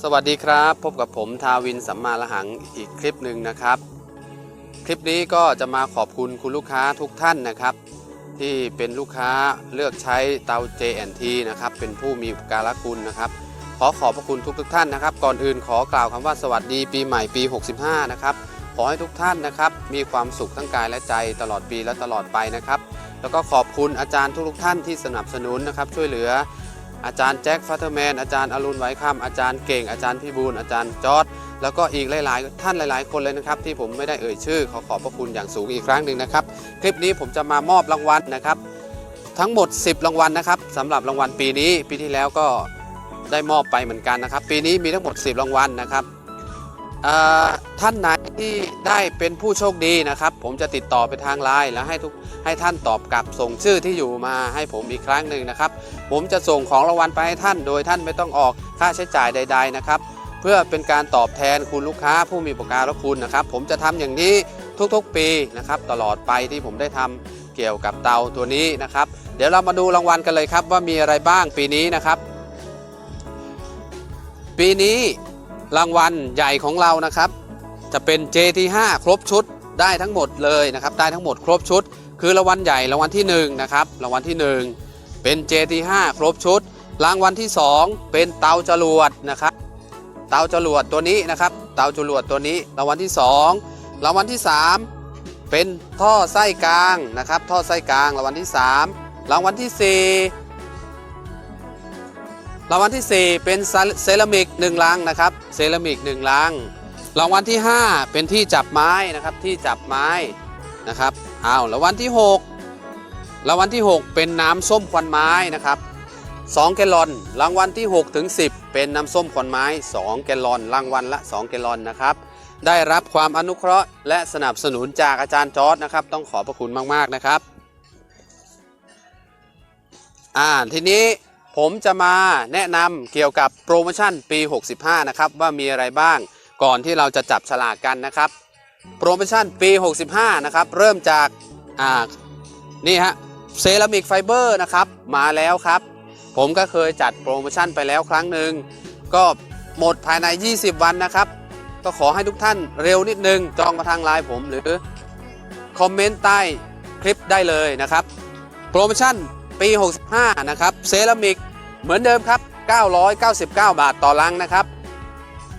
สวัสดีครับ พบกับผมทาวินสัมมาละหังอีกคลิปหนึ่งนะครับ คลิปนี้ก็จะมาขอบคุณคุณลูกค้าทุกท่านนะครับ ที่เป็นลูกค้าเลือกใช้เตา JNT นะครับเป็นผู้มีอุปการะคุณนะครับ ขอขอบพระคุณทุกทุกท่านนะครับ ก่อนอื่นขอกล่าวคำว่าสวัสดีปีใหม่ปี 65 นะครับ ขอให้ทุกท่านนะครับ มีความสุขทั้งกายและใจตลอดปีและตลอดไปนะครับ แล้วก็ขอบคุณอาจารย์ทุกๆท่านที่สนับสนุนนะครับช่วยเหลือ อาจารย์แจ็คฟัตเตอร์แมนอาจารย์อรุณไว้คำอาจารย์เก่งอาจารย์พี่บูลอาจารย์จอร์ดแล้วก็อีกหลาย ๆ ท่านหลาย ๆ คนเลยนะครับ ที่ผมไม่ได้เอ่ยชื่อ ขอขอบพระคุณอย่างสูงอีกครั้งหนึ่งนะครับ คลิปนี้ผมจะมามอบรางวัลนะครับ ทั้งหมด 10 รางวัลนะครับสำหรับรางวัลปีนี้ ปีที่แล้วก็ได้มอบไปเหมือนกันนะครับ ปีนี้มีทั้งหมด 10 รางวัลนะครับท่านไหนที่ได้เป็นผู้โชคดีนะครับ ผมจะติดต่อไปทางไลน์แล้วให้ทุก ให้ท่านตอบกลับส่งชื่อที่อยู่มาให้ผมอีกครั้งหนึ่งนะครับ ผมจะส่งของรางวัลไปให้ท่าน โดยท่านไม่ต้องออกค่าใช้จ่ายใด ๆนะครับ เพื่อเป็นการตอบแทนคุณลูกค้าผู้มีอุปการะคุณนะครับ ผมจะทำอย่างนี้ทุกๆปีนะครับ ตลอดไปที่ผมได้ทำเกี่ยวกับเตาตัวนี้นะครับ เดี๋ยวเรามาดูรางวัลกันเลยครับว่ามีอะไรบ้างปีนี้นะครับ ปีนี้รางวัลใหญ่ของเรานะครับ จะเป็น JT5 ครบชุด ได้ทั้งหมดเลยนะครับได้ทั้งหมดครบชุด คือรางวัลใหญ่รางวัลที่หนึ่งนะครับรางวัลที่หนึ่งเป็น JT5 ครบชุด รางวัลที่ 2 เป็นเตาจรวดนะครับเตาจรวดตัวนี้นะครับเตาจรวดตัวนี้รางวัลที่ 2 รางวัลที่ 3 เป็นท่อไส้กลางนะครับท่อไส้กลางรางวัลที่ 3 รางวัลที่ 4 รางวัลที่ 4 เป็นเซรามิก1ลังนะครับเซรามิก1ลัง รางวัลที่ 5 เป็นที่จับไม้นะครับที่จับไม้นะครับอ้าวรางวัลที่ 6 รางวัลที่ 6 เป็นน้ำส้มควันไม้นะครับ2แกลลอน รางวัลที่6ถึง10 เป็นน้ำส้มควันไม้ 2 แกลลอน รางวัลละ 2 แกลลอนนะครับ ได้รับความอนุเคราะห์และสนับสนุนจากอาจารย์จอร์ดนะครับ ต้องขอบพระคุณมาก ๆ นะครับ อ่าทีนี้ผมจะมาแนะนำเกี่ยวกับโปรโมชั่นปี 65 นะครับ ว่ามีอะไรบ้าง ก่อนที่เราจะจับฉลากกันนะครับ โปรโมชั่นปี 65 นะครับ เริ่มจากอ่านี่ฮะเซรามิกไฟเบอร์นะครับมาแล้วครับ ผมก็เคยจัดโปรโมชั่นไปแล้วครั้งหนึ่งก็หมดภายใน 20 วันนะครับ ก็ขอให้ทุกท่านเร็วนิดนึง จองมาทางไลน์ผมหรือ คอมเมนต์ใต้คลิปได้เลยนะครับ โปรโมชั่นปี 65 นะครับ เซรามิกเหมือนเดิมครับ 999 บาทต่อลังนะครับ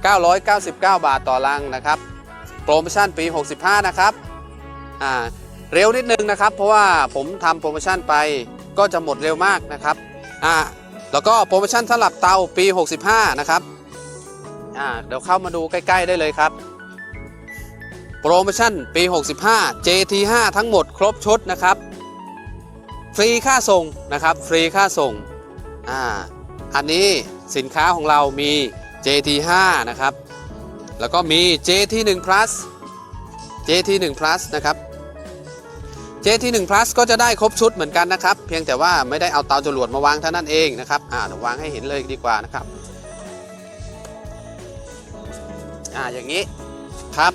999 บาทต่อลังนะครับ โปรโมชั่นปี 65 นะครับอ่าเร็วนิดนึงนะครับ เพราะว่าผมทำโปรโมชั่นไปก็จะหมดเร็วมากนะครับอ่าแล้วก็โปรโมชั่นสำหรับเตาปี 65 นะครับอ่าเดี๋ยวเข้ามาดูใกล้ ๆ ได้เลยครับ โปรโมชั่นปี 65 JT5 ทั้งหมดครบชุดนะครับ ฟรีค่าส่งนะครับ ฟรีค่าส่งอ่าอันนี้สินค้าของเรามี JT5 นะครับ แล้วก็มี JT1 plus JT1 plus นะครับ JT1 plus ก็จะได้ครบชุดเหมือนกันนะครับ เพียงแต่ว่าไม่ได้เอาเตาจรวดมาวางเท่านั้นเองนะครับ อ่าวางให้เห็นเลยดีกว่านะครับ อ่า อย่างนี้ครับ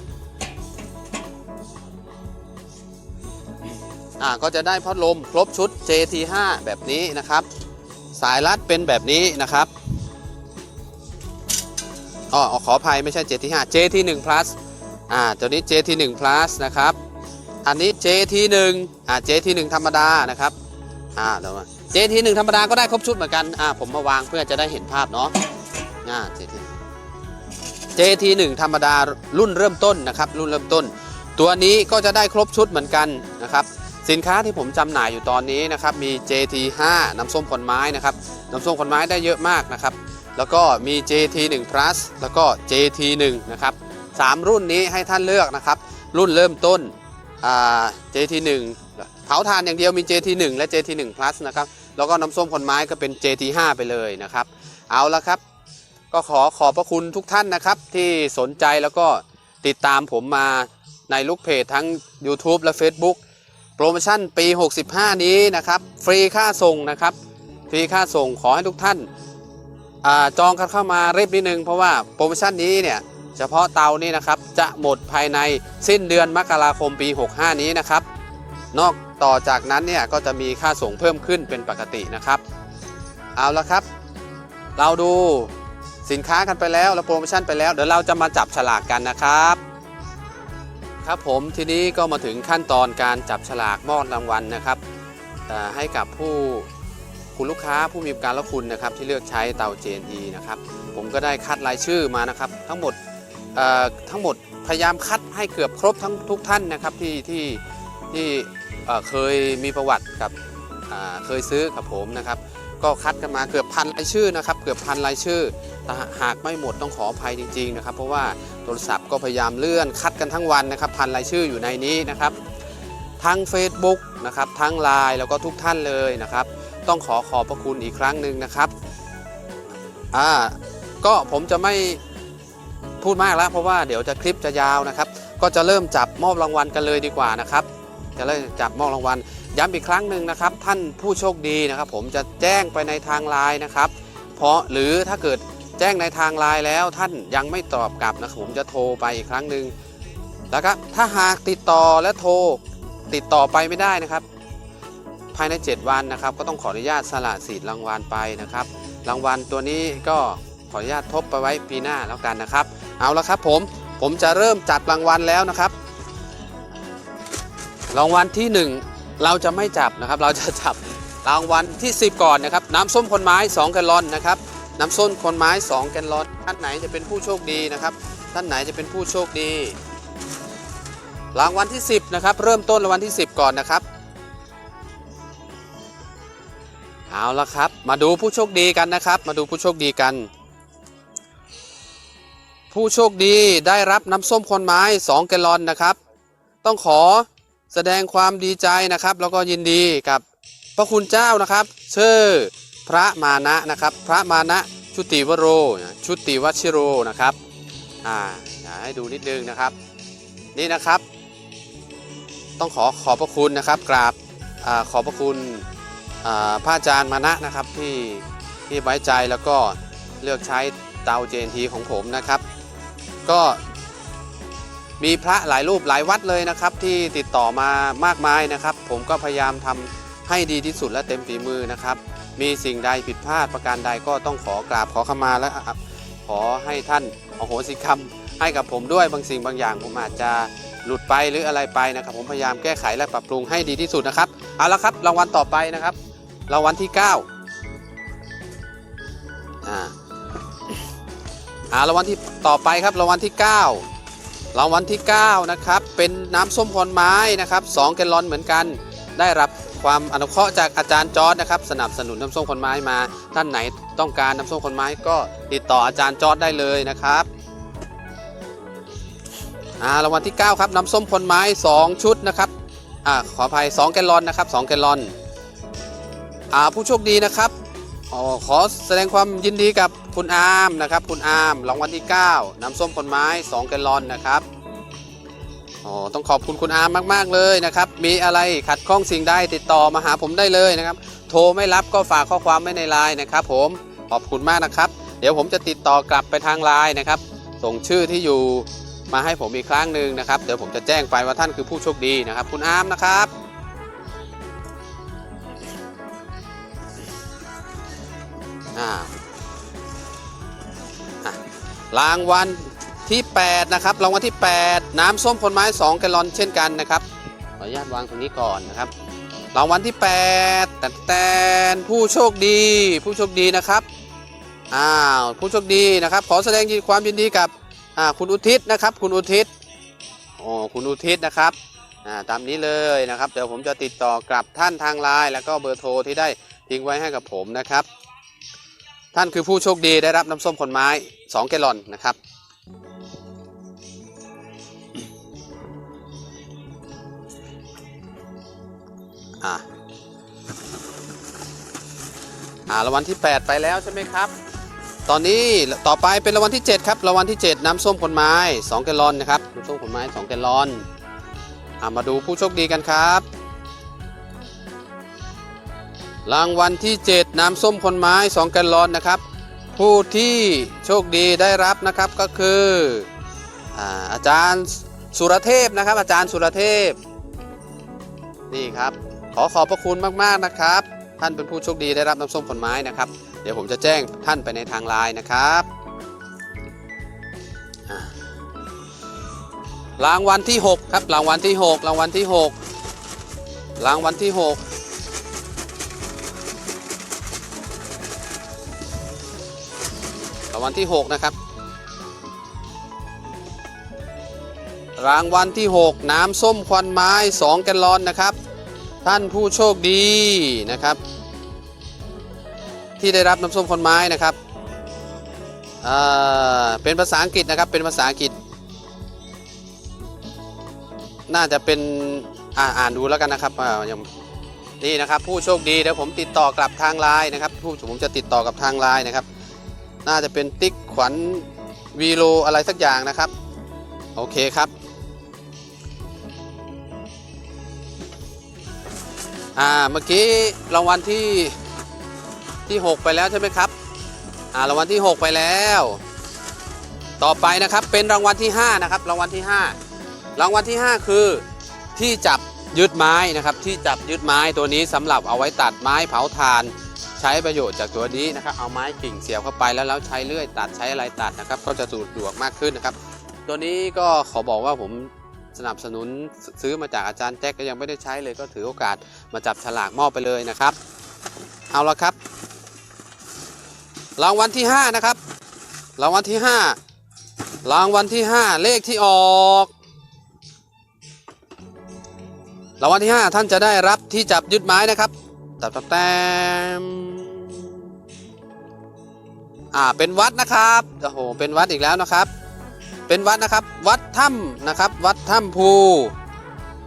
อ่า ก็จะได้พัดลมครบชุด JT5 แบบนี้นะครับ สายรัดเป็นแบบนี้นะครับ อ๋อขออภัยไม่ใช่ JT5 JT1 plus อ่าตัวนี้ JT1 plus นะครับ อันนี้ JT1 อ่า JT1 ธรรมดานะครับอ่าเดี๋ยวมา JT1 ธรรมดาก็ได้ครบชุดเหมือนกันอ่าผมมาวางเพื่อจะได้เห็นภาพเนาะอ่า JT JT1 ธรรมดารุ่นเริ่มต้นนะครับรุ่นเริ่มต้น ตัวนี้ก็จะได้ครบชุดเหมือนกันนะครับสินค้าที่ผมจำหน่ายอยู่ตอนนี้นะครับมี JT5 น้ำส้มขอนไม้นะครับน้ำส้มขอนไม้ได้เยอะมากนะครับ แล้วก็มี JT1 plus แล้วก็ JT1 นะครับสามรุ่นนี้ให้ท่านเลือกนะครับ รุ่นเริ่มต้นอ่า JT1 เผาถ่านอย่างเดียวมี JT1 และ JT1 plus นะครับ แล้วก็น้ำส้มขอนไม้ก็เป็น JT5 ไปเลยนะครับ เอาละครับ ก็ขอขอบพระคุณทุกท่านนะครับ ที่สนใจแล้วก็ติดตามผมมาในลูกเพจทั้ง YouTube และ Facebook โปรโมชั่นปี 65 นี้นะครับ ฟรีค่าส่งนะครับ ฟรีค่าส่งขอให้ทุกท่าน จองกันเข้ามาเรีบนิดนึงเพราะว่าโปรโมชั่นนี้เนี่ยเฉพาะเตานี่นะครับจะหมดภายในสิ้นเดือนมกราคมปี 65 นี้นะครับ นอกต่อจากนั้นเนี่ยก็จะมีค่าส่งเพิ่มขึ้นเป็นปกตินะครับ เอาละครับ เราดูสินค้ากันไปแล้วแล้วโปรโมชั่นไปแล้ว เดี๋ยวเราจะมาจับฉลากกันนะครับ ครับผมทีนี้ก็มาถึงขั้นตอนการจับฉลากมอบรางวัลนะครับให้กับผู้ คุณลูกค้าผู้มีการละคุณนะครับที่เลือกใช้เตา JNE นะครับผมก็ได้คัดรายชื่อมานะครับทั้งหมดทั้งหมดพยายามคัดให้เกือบครบทั้งทุกท่านนะครับที่ที่ที่เคยมีประวัติกับเคยซื้อกับผมนะครับก็คัดกันมาเกือบพันรายชื่อนะครับเกือบพันรายชื่อแต่หากไม่หมดต้องขออภัยจริง ๆ นะครับ เพราะว่าโทรศัพท์ก็พยายามเลื่อนคัดกันทั้งวันนะครับพันรายชื่ออยู่ในนี้นะครับทั้ง Facebook นะครับทั้ง Line แล้วก็ทุกท่านเลยนะครับ ต้องขอขอบพระคุณอีกครั้งหนึ่งนะครับอ่าก็ผมจะไม่พูดมากแล้ว เพราะว่าเดี๋ยวจะคลิปจะยาวนะครับ ก็จะเริ่มจับมอบรางวัลกันเลยดีกว่านะครับ จะเริ่มจับมอบรางวัลย้ำอีกครั้งหนึ่งนะครับ ท่านผู้โชคดีนะครับ ผมจะแจ้งไปในทางไลน์นะครับ เพราะหรือถ้าเกิดแจ้งในทางไลน์แล้วท่านยังไม่ตอบกลับนะครับผมจะโทรไปอีกครั้งหนึ่งแล้วก็ถ้าหากติดต่อและโทรติดต่อไปไม่ได้นะครับ ภายใน 7 วันนะครับ ก็ต้องขออนุญาตสละสิทธิ์รางวัลไปนะครับ รางวัลตัวนี้ก็ขออนุญาตทบไปไว้ปีหน้าแล้วกันนะครับ เอาละครับผมผมจะเริ่มจัดรางวัลแล้วนะครับ รางวัลที่ 1 เราจะไม่จับนะครับ เราจะจับรางวัลที่ 10 ก่อนนะครับ น้ำส้มคนไม้ 2 แกลลอนนะครับ น้ำส้มคนไม้ 2 แกลลอน ท่านไหนจะเป็นผู้โชคดีนะครับ ท่านไหนจะเป็นผู้โชคดี รางวัลที่ 10 นะครับ เริ่มต้นรางวัลที่ 10 ก่อนนะครับ เอาละครับ มาดูผู้โชคดีกันนะครับ มาดูผู้โชคดีกัน ผู้โชคดีได้รับน้ำส้มคนไม้ 2 แกลลอนนะครับ ต้องขอแสดงความดีใจนะครับ แล้วก็ยินดีกับพระคุณเจ้านะครับ ชื่อพระมานะนะครับ พระมานะชุติวโร ชุติวชิโรนะครับอ่าอยาให้ดูนิดนึงนะครับ นี่นะครับ ต้องขอขอบพระคุณนะครับกราบอขอบพระคุณ พระอาจารย์มานะนะครับที่ที่ไว้ใจแล้วก็เลือกใช้เตา JNT ของผมนะครับ ก็มีพระหลายรูปหลายวัดเลยนะครับ ที่ติดต่อมามากมายนะครับ ผมก็พยายามทำให้ดีที่สุดและเต็มฝีมือนะครับ มีสิ่งใดผิดพลาดประการใดก็ต้องขอกราบขอขมาและขอให้ท่านอโหสิกรรมให้กับผมด้วยบางสิ่งบางอย่างผมอาจจะหลุดไปหรืออะไรไปนะครับ ผมพยายามแก้ไขและปรับปรุงให้ดีที่สุดนะครับเอาละครับรางวัลต่อไปนะครับ รางวัลที่ 9 อ่าอ่ารางวัลที่ต่อไปครับรางวัลที่ 9 รางวัลที่ 9 นะครับ เป็นน้ำส้มคนไม้นะครับ2แกลลอนเหมือนกัน ได้รับความอนุเคราะห์จากอาจารย์จอร์ดนะครับ สนับสนุนน้ำส้มคนไม้มา ท่านไหนต้องการน้ำส้มคนไม้ก็ติดต่ออาจารย์จอร์ดได้เลยนะครับอ่ารางวัลที่ 9 ครับน้ำส้มคนไม้ 2 ชุดนะครับอ่าขออภัย2แกลลอนนะครับ2แกลลอน ผู้โชคดีนะครับออขอแสดงความยินดีกับคุณอาร์มนะครับ คุณอาร์มรางวัลที่ 9 น้ำส้มคนไม้ 2 แกลลอนนะครับอ๋อต้องขอบคุณคุณอาร์มมาก ๆ เลยนะครับ มีอะไรขัดข้องสิ่งใดติดต่อมาหาผมได้เลยนะครับ โทรไม่รับก็ฝากข้อความไว้ในไลน์นะครับ ผมขอบคุณมากนะครับ เดี๋ยวผมจะติดต่อกลับไปทางไลน์นะครับ ส่งชื่อที่อยู่มาให้ผมอีกครั้งหนึ่งนะครับ เดี๋ยวผมจะแจ้งไปว่าท่านคือผู้โชคดีนะครับ คุณอาร์มนะครับ อ่ารางวัลที่ 8 นะครับ รางวัลที่ 8 น้ำส้มคนไม้ 2 แกลลอนเช่นกันนะครับ ขออนุญาตวางตรงนี้ก่อนนะครับ รางวัลที่ 8 แต่แตนผู้โชคดี ผู้โชคดีนะครับ อ้าว ผู้โชคดีนะครับ ขอแสดงความยินดีกับอ่าคุณอุทิศนะครับ คุณอุทิศโอ้คุณอุทิศนะครับอ่าตามนี้เลยนะครับ เดี๋ยวผมจะติดต่อกลับท่านทางไลน์แล้วก็เบอร์โทรที่ได้ทิ้งไว้ให้กับผมนะครับ ท่านคือผู้โชคดีได้รับน้ำส้มคนไม้ 2 แกลลอนนะครับ อ่าอ่ารางวัลที่ 8 ไปแล้วใช่ไหมครับ ตอนนี้ต่อไปเป็นรางวัลที่ 7 ครับรางวัลที่ 7 น้ำส้มคนไม้ 2 แกลลอนนะครับน้ำส้มคนไม้ 2 แกลลอนอ่ามาดูผู้โชคดีกันครับ รางวัลที่ 7 น้ำส้มคนไม้2แกลลอนนะครับ ผู้ที่โชคดีได้รับนะครับก็คืออาอาจารย์สุรเทพนะครับ อาจารย์สุรเทพ นี่ครับ ขอขอบพระคุณมากๆนะครับ ท่านเป็นผู้โชคดีได้รับน้ำส้มผลไม้นะครับ เดี๋ยวผมจะแจ้งท่านไปในทางไลน์นะครับรางวัลที่ 6 ครับรางวัลที่ 6 รางวัลที่ 6 รางวัลที่ 6 รางวัลที่ 6 นะครับ รางวัลที่ 6 น้ำส้มควันไม้ 2 แกลลอนนะครับ ท่านผู้โชคดีนะครับ ที่ได้รับน้ำส้มควันไม้นะครับเป็นภาษาอังกฤษนะครับเป็นภาษาอังกฤษ น่าจะเป็นอ่าอ่านดูแล้วกันนะครับอ่ายังนี่นะครับผู้โชคดีเดี๋ยวผมติดต่อกลับทางไลน์นะครับผู้ผมจะติดต่อกับทางไลน์นะครับ น่าจะเป็นติ๊กขวัญวีโลอะไรสักอย่างนะครับ โอเคครับอ่าเมื่อกี้รางวัลที่ที่ 6 ไปแล้วใช่ไหมครับอ่ารางวัลที่ 6 ไปแล้ว ต่อไปนะครับเป็นรางวัลที่ 5 นะครับ รางวัลที่ 5 รางวัลที่ 5 คือที่จับยึดไม้นะครับ ที่จับยึดไม้ตัวนี้สำหรับเอาไว้ตัดไม้เผาถ่าน ใช้ประโยชน์จากตัวนี้นะครับ เอาไม้กิ่งเสียบเข้าไปแล้วแล้วใช้เลื่อยตัดใช้อะไรตัดนะครับ ก็จะสะดวกมากขึ้นนะครับ ตัวนี้ก็ขอบอกว่าผมสนับสนุนซื้อมาจากอาจารย์แจ็คก็ยังไม่ได้ใช้เลยก็ถือโอกาสมาจับฉลากมอบไปเลยนะครับ เอาละครับ รางวัลที่ 5 นะครับ รางวัลที่ 5 รางวัลที่ 5 เลขที่ออกรางวัลที่ 5 ท่านจะได้รับที่จับยึดไม้นะครับ ตับตับแต้มอ่า เป็นวัดนะครับ โอ้โห เป็นวัดอีกแล้วนะครับ เป็นวัดนะครับ วัดถ้ำนะครับ วัดถ้ำภู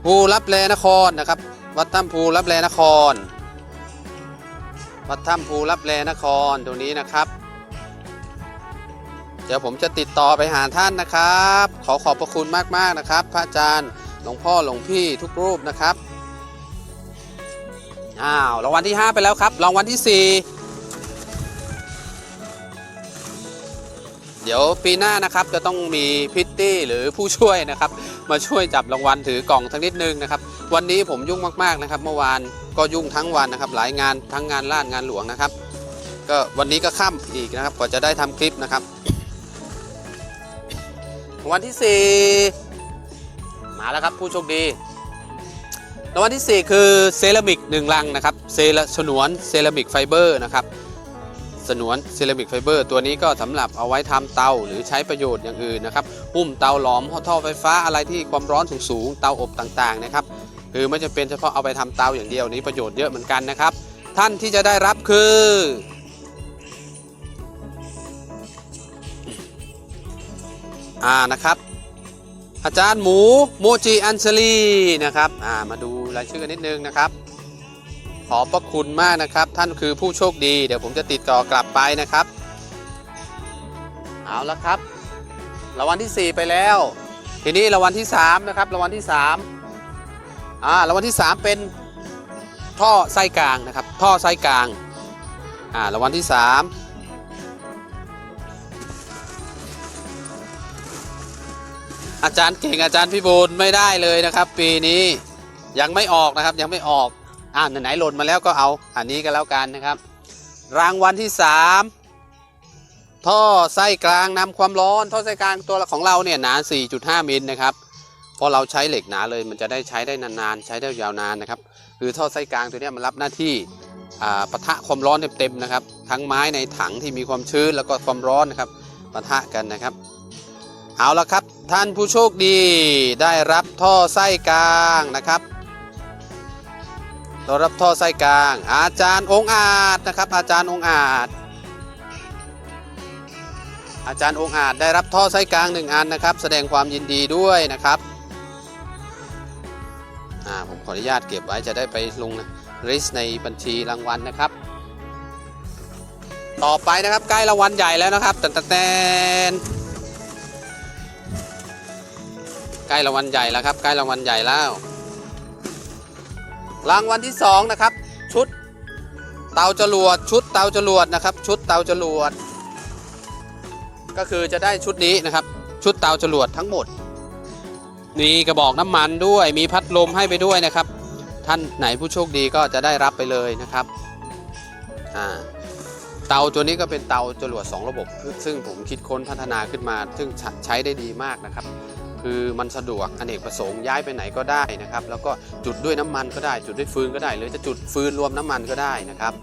ภูรับแลนครนะครับ วัดถ้ำภูรับแลนคร วัดถ้ำภูรับแลนครตรงนี้นะครับ เดี๋ยวผมจะติดต่อไปหาท่านนะครับ ขอขอบพระคุณมากๆนะครับ พระอาจารย์ หลวงพ่อ หลวงพี่ทุกรูปนะครับ อ้าวรางวัลที่ 5 ไปแล้วครับรางวัลที่ 4 เดี๋ยวปีหน้านะครับจะต้องมีพิตตี้หรือผู้ช่วยนะครับ มาช่วยจับรางวัลถือกล่องทั้งนิดนึงนะครับ วันนี้ผมยุ่งมากๆนะครับ เมื่อวานก็ยุ่งทั้งวันนะครับ หลายงานทั้งงานลาดงานหลวงนะครับ ก็วันนี้ก็ค่ำอีกนะครับกว่าจะได้ทำคลิปนะครับวัลที่ 4 มาแล้วครับผู้โชคดี รางวัลที่ 4 คือเซรามิก1ลังนะครับเซราฉนวนเซรามิกไฟเบอร์นะครับสนวนเซรามิกไฟเบอร์ตัวนี้ก็สำหรับเอาไว้ทำเตาหรือใช้ประโยชน์อย่างอื่นนะครับหุ้มเตาหลอมท่อไฟฟ้าอะไรที่ความร้อนสูงๆเตาอบต่างๆนะครับคือไม่จำเป็นเฉพาะเอาไปทำเตาอย่างเดียวนี้ประโยชน์เยอะเหมือนกันนะครับ ท่านที่จะได้รับคืออ่านะครับ อาจารย์หมูโมจิอัญชลีนะครับอ่ามาดูรายชื่อกันนิดนึงนะครับ ขอบพระคุณมากนะครับ ท่านคือผู้โชคดี เดี๋ยวผมจะติดต่อกลับไปนะครับ เอาละครับรางวัลที่ 4 ไปแล้ว ทีนี้รางวัลที่ 3 นะครับรางวัลที่3อ่ารางวัลที่ 3 เป็นท่อไส้กลางนะครับ ท่อไส้กลางอ่ารางวัลที่ 3 อาจารย์เก่งอาจารย์พี่บูลไม่ได้เลยนะครับ ปีนี้ยังไม่ออกนะครับยังไม่ออกอ่าไหนๆหล่นมาแล้วก็เอาอันนี้ก็แล้วกันนะครับ รางวัลที่ 3 ท่อไส้กลางนำความร้อน ท่อไส้กลางตัวของเราเนี่ยหนา 4.5 มิลนะครับเพราะเราใช้เหล็กหนาเลยมันจะได้ใช้ได้นานๆ ใช้ได้ยาวนานนะครับคือท่อไส้กลางตัวนี้มันรับหน้าที่ปะทะความร้อนเต็มๆนะครับ ทั้งไม้ในถังที่มีความชื้นแล้วก็ความร้อนนะครับปะทะกันนะครับ เอาละครับท่านผู้โชคดีได้รับท่อไส้กลางนะครับได้รับท่อไส้กลาง อาจารย์องค์อาจนะครับ อาจารย์องค์อาจ อาจารย์องค์อาจได้รับท่อไส้กลางหนึ่งอันนะครับ แสดงความยินดีด้วยนะครับอ่าผมขออนุญาตเก็บไว้จะได้ไปลงริสในบัญชีรางวัลนะครับ ต่อไปนะครับใกล้รางวัลใหญ่แล้วนะครับแตนแต ใกล้รางวัลใหญ่แล้วครับใกล้รางวัลใหญ่แล้วรางวัลที่สองนะครับชุดเตาจรวดชุดเตาจรวดนะครับ ชุดเตาจรวด ก็คือจะได้ชุดนี้นะครับ ชุดเตาจรวดทั้งหมดมีกระบอกน้ำมันด้วยมีพัดลมให้ไปด้วยนะครับ ท่านไหนผู้โชคดีก็จะได้รับไปเลยนะครับอ่าเตาตัวนี้ก็เป็นเตาจรวด 2 ระบบ ซึ่งผมคิดค้นพัฒนาขึ้นมา ซึ่งใช้ได้ดีมากนะครับ คือมันสะดวกอเนกประสงค์ย้ายไปไหนก็ได้นะครับ แล้วก็จุดด้วยน้ำมันก็ได้ จุดด้วยฟืนก็ได้ หรือจะจุดฟืนรวมน้ำมันก็ได้นะครับ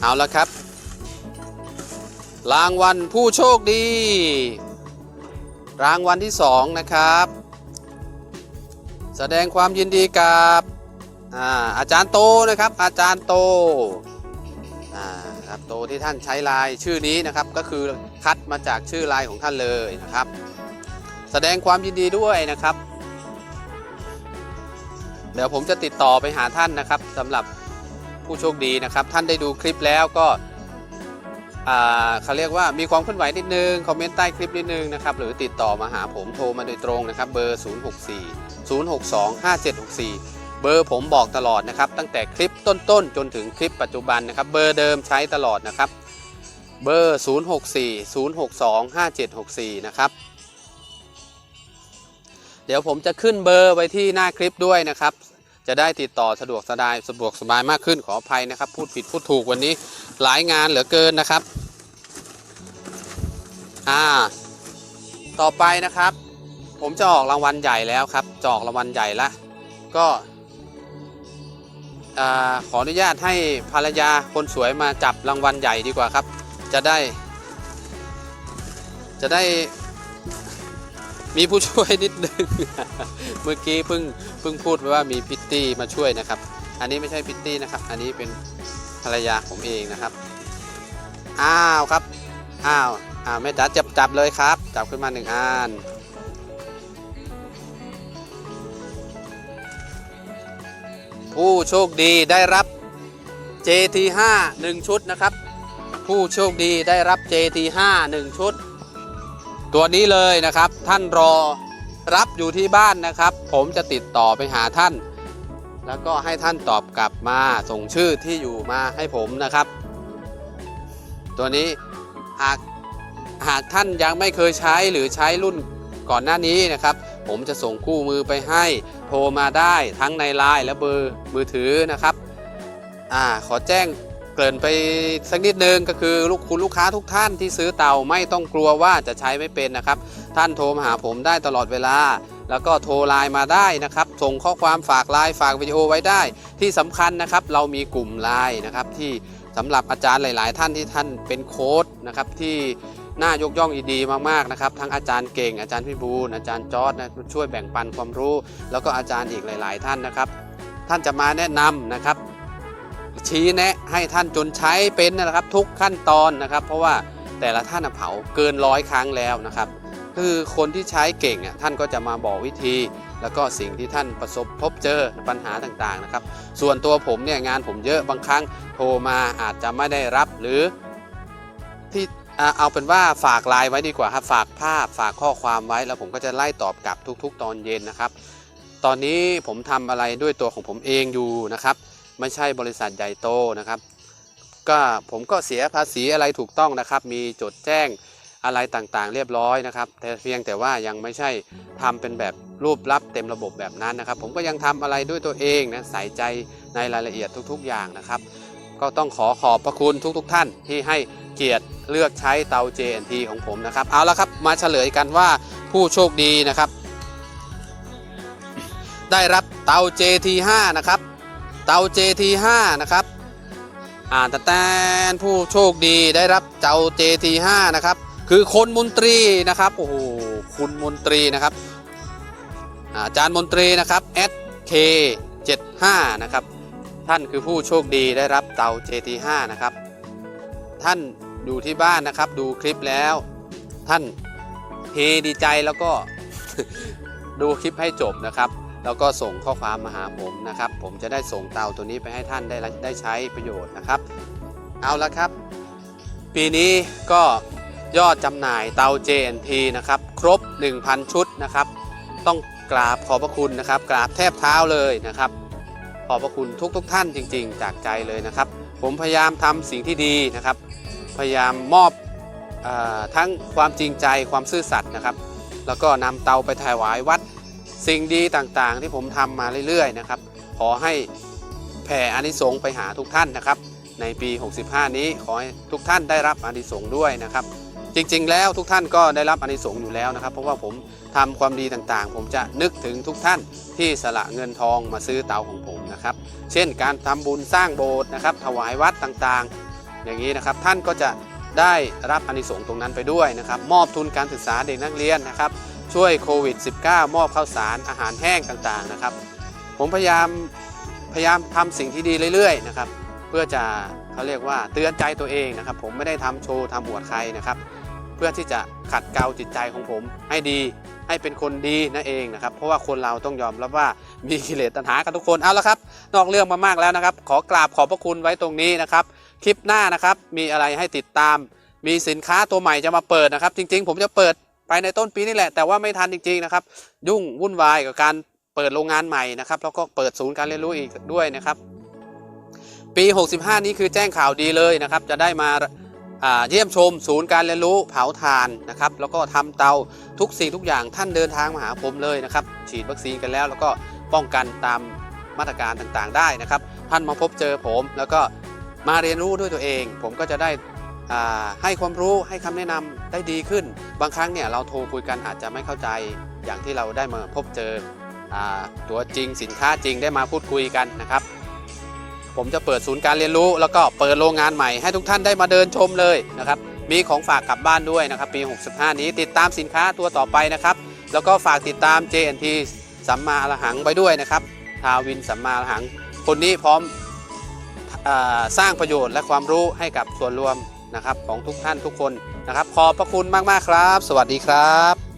เอาละครับ รางวัลผู้โชคดี รางวัลที่ 2 นะครับ แสดงความยินดีกับอาอาจารย์โตนะครับ อาจารย์โตครับโตที่ท่านใช้ลายชื่อนี้นะครับ ก็คือคัดมาจากชื่อลายของท่านเลยนะครับ แสดงความยินดีด้วยนะครับ เดี๋ยวผมจะติดต่อไปหาท่านนะครับสำหรับผู้โชคดีนะครับ ท่านได้ดูคลิปแล้วก็เขาเรียกว่ามีความเคลื่อนไหวนิดนึง คอมเมนต์ใต้คลิปนิดนึงนะครับ หรือติดต่อมาหาผมโทรมาโดยตรงนะครับ เบอร์ 064 062 5764 เบอร์ผมบอกตลอดนะครับ ตั้งแต่คลิปต้นๆ จนถึงคลิปปัจจุบันนะครับ เบอร์เดิมใช้ตลอดนะครับ เบอร์ 064 062 5764 นะครับ เดี๋ยวผมจะขึ้นเบอร์ไว้ที่หน้าคลิปด้วยนะครับ จะได้ติดต่อสะดวกสบายสะดวกสบายมากขึ้นขออภัยนะครับ พูดผิดพูดถูกวันนี้หลายงานเหลือเกินนะครับ อ่า ต่อไปนะครับ ผมจะออกรางวัลใหญ่แล้วครับจะออกรางวัลใหญ่ละก็อขออนุญาตให้ภรรยาคนสวยมาจับรางวัลใหญ่ดีกว่าครับ จะได้ จะได้ มีผู้ช่วยนิดนึง เมื่อกี้เพิ่งเพิ่งพูดไปว่ามีพิตตี้มาช่วยนะครับ อันนี้ไม่ใช่พิตตี้นะครับ อันนี้เป็นภรรยาผมเองนะครับ อ้าวครับ อ้าว อ้าวแม่จ๋าจับจับเลยครับ จับขึ้นมาหนึ่งอัน ผู้โชคดีได้รับ JT5 1 ชุดนะครับ ผู้โชคดีได้รับ JT5 1 ชุด ตัวนี้เลยนะครับ ท่านรอรับอยู่ที่บ้านนะครับ ผมจะติดต่อไปหาท่าน แล้วก็ให้ท่านตอบกลับมาส่งชื่อที่อยู่มาให้ผมนะครับ ตัวนี้หากหากท่านยังไม่เคยใช้หรือใช้รุ่นก่อนหน้านี้นะครับ ผมจะส่งคู่มือไปให้โทรมาได้ทั้งในไลน์และเบอร์มือถือนะครับอ่าขอแจ้ง เกริ่นไปสักนิดนึงก็คือลูกคุณลูกค้าทุกท่านที่ซื้อเตาไม่ต้องกลัวว่าจะใช้ไม่เป็นนะครับ ท่านโทรมาหาผมได้ตลอดเวลา แล้วก็โทรไลน์มาได้นะครับ ส่งข้อความฝากไลน์ฝากวิดีโอไว้ได้ ที่สำคัญนะครับ เรามีกลุ่มไลน์นะครับที่สำหรับอาจารย์หลาย ๆ ท่านที่ท่านเป็นโค้ดนะครับที่น่ายกย่องอีดีมากๆนะครับทั้งอาจารย์เก่งอาจารย์พิบูลอาจารย์จอร์ดนะช่วยแบ่งปันความรู้ แล้วก็อาจารย์อีกหลาย ๆ ท่านนะครับ ท่านจะมาแนะนำนะครับ ชี้แนะให้ท่านจนใช้เป็นนะครับทุกขั้นตอนนะครับ เพราะว่าแต่ละท่านเผาเกินร้อยครั้งแล้วนะครับ คือคนที่ใช้เก่งอะท่านก็จะมาบอกวิธี แล้วก็สิ่งที่ท่านประสบพบเจอปัญหาต่างๆนะครับ ส่วนตัวผมเนี่ยงานผมเยอะบางครั้งโทรมาอาจจะไม่ได้รับหรือที่เอาเป็นว่าฝากไลน์ไว้ดีกว่าครับฝากภาพฝากข้อความไว้แล้วผมก็จะไล่ตอบกลับทุก ๆ ตอนเย็นนะครับ ตอนนี้ผมทำอะไรด้วยตัวของผมเองอยู่นะครับ ไม่ใช่บริษัทใหญ่โตนะครับ ก็ผมก็เสียภาษีอะไรถูกต้องนะครับ มีจดแจ้งอะไรต่างๆ เรียบร้อยนะครับ แต่เพียงแต่ว่ายังไม่ใช่ทำเป็นแบบรูปลับเต็มระบบแบบนั้นนะครับ ผมก็ยังทำอะไรด้วยตัวเองนะใส่ใจในรายละเอียดทุกๆ อย่างนะครับ ก็ต้องขอขอบพระคุณทุก ๆ ท่านที่ให้เกียรติเลือกใช้เตา JNT ของผมนะครับ เอาละครับมาเฉลยกันว่าผู้โชคดีนะครับ ได้รับเตา JT5 นะครับ เตา JT5 นะครับอ่านแต่แตนผู้โชคดีได้รับเตา JT5 นะครับ คือคนมนตรีนะครับโอ้โหคุณมนตรีนะครับอาอาจารย์มนตรีนะครับ SK75 นะครับ ท่านคือผู้โชคดีได้รับเตา JT5 นะครับ ท่านอยู่ที่บ้านนะครับ ดูคลิปแล้ว ท่านเฮดีใจแล้วก็ดูคลิปให้จบนะครับ แล้วก็ส่งข้อความมาหาผมนะครับ ผมจะได้ส่งเตาตัวนี้ไปให้ท่านได้ได้ใช้ประโยชน์นะครับ เอาละครับ ปีนี้ก็ยอดจำหน่ายเตา JNT นะครับ ครบ 1,000 ชุดนะครับ ต้องกราบขอบพระคุณนะครับ กราบแทบเท้าเลยนะครับ ขอบพระคุณทุกๆทท่านจริง ๆ จากใจเลยนะครับ ผมพยายามทำสิ่งที่ดีนะครับ พยายามมอบออทั้งความจริงใจความซื่อสัตย์นะครับ แล้วก็นำเตาไปถวายวัด สิ่งดีต่างๆ ที่ผมทำมาเรื่อยๆนะครับ ขอให้แผ่อานิสงส์ไปหาทุกท่านนะครับ ในปี 65 นี้ขอให้ทุกท่านได้รับอานิสงส์ด้วยนะครับ จริงๆ แล้วทุกท่านก็ได้รับอานิสงส์อยู่แล้วนะครับ เพราะว่าผมทำความดีต่างๆ ผมจะนึกถึงทุกท่านที่สละเงินทองมาซื้อเตาของผมนะครับ เช่น การทำบุญสร้างโบสถ์นะครับ ถวายวัดต่างๆ อย่างนี้นะครับท่านก็จะได้รับอานิสงส์ตรงนั้นไปด้วยนะครับ มอบทุนการศึกษาเด็กนักเรียนนะครับ ช่วยโควิด -19 มอบข้าวสารอาหารแห้งต่างๆนะครับ ผมพยายามพยายามทำสิ่งที่ดีเรื่อยๆนะครับ เพื่อจะเขาเรียกว่าเตือนใจตัวเองนะครับ ผมไม่ได้ทำโชว์ทำอวดใครนะครับ เพื่อที่จะขัดเกลาจิตใจของผมให้ดีให้เป็นคนดีนั่นเองนะครับ เพราะว่าคนเราต้องยอมรับว่ามีกิเลสตัณหากันทุกคนเอาละครับ นอกเรื่องมามากแล้วนะครับ ขอกราบขอบพระคุณไว้ตรงนี้นะครับ คลิปหน้านะครับมีอะไรให้ติดตาม มีสินค้าตัวใหม่จะมาเปิดนะครับ จริง ๆ ผมจะเปิด ไปในต้นปีนี่แหละ แต่ว่าไม่ทันจริงๆนะครับ ยุ่งวุ่นวายกับการเปิดโรงงานใหม่นะครับแล้วก็เปิดศูนย์การเรียนรู้อีกด้วยนะครับ ปี 65 นี้คือแจ้งข่าวดีเลยนะครับ จะได้มาเยี่ยมชมศูนย์การเรียนรู้เผาถ่านนะครับ แล้วก็ทำเตาทุกสิ่งทุกอย่างท่านเดินทางมาหาผมเลยนะครับ ฉีดวัคซีนกันแล้ว แล้วก็ป้องกันตามมาตรการต่างๆ ได้นะครับ ท่านมาพบเจอผม แล้วก็มาเรียนรู้ด้วยตัวเอง ผมก็จะได้ ให้ความรู้ให้คำแนะนำได้ดีขึ้น บางครั้งเนี่ยเราโทรคุยกันอาจจะไม่เข้าใจอย่างที่เราได้มาพบเจออตัวจริงสินค้าจริงได้มาพูดคุยกันนะครับ ผมจะเปิดศูนย์การเรียนรู้ แล้วก็เปิดโรงงานใหม่ให้ทุกท่านได้มาเดินชมเลยนะครับ มีของฝากกลับบ้านด้วยนะครับ ปี 65 นี้ติดตามสินค้าตัวต่อไปนะครับ แล้วก็ฝากติดตาม JNT สัมมาอรหังไปด้วยนะครับทาวินสัมมาอรหัง คนนี้พร้อมอสร้างประโยชน์และความรู้ให้กับส่วนรวม นะครับของทุกท่านทุกคนนะครับ ขอบพระคุณมากๆครับ สวัสดีครับ